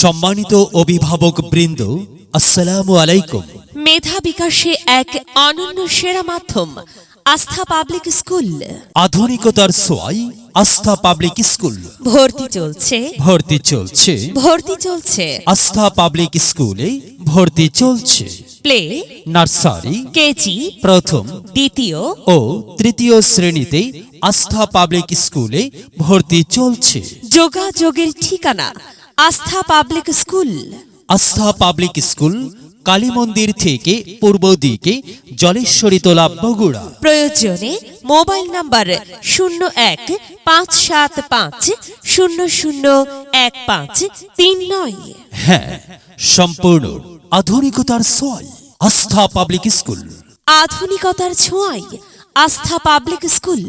সম্মানিত অভিভাবক বৃন্দ আসসালামু আলাইকুম। মেধা বিকাশে এক অনন্য সেরা মাধ্যম আস্থা পাবলিক স্কুল। আধুনিকতার সোয়াই আস্থা পাবলিক স্কুল। ভর্তি চলছে। ভর্তি চলছে। ভর্তি চলছে। আস্থা পাবলিক স্কুলে ভর্তি চলছে। প্লে নার্সারি কেজি প্রথম দ্বিতীয়। ও তৃতীয় শ্রেণীতে আস্থা পাবলিক স্কুলে ভর্তি চলছে। যোগাযোগের ঠিকানা Astha public school. Astha public school Kali মন্দির থেকে পূর্ব দিকে জলেশ্বরী তোলা বগুড়া। প্রয়োজনে মোবাইল নাম্বার শূন্য এক পাঁচ সাত পাঁচ শূন্য শূন্য এক পাঁচ তিন নয়। হ্যাঁ সম্পূর্ণ আধুনিকতার সোয়াই আস্থা পাবলিক স্কুল। আধুনিকতার ছোঁয়ায় আস্থা পাবলিক স্কুল।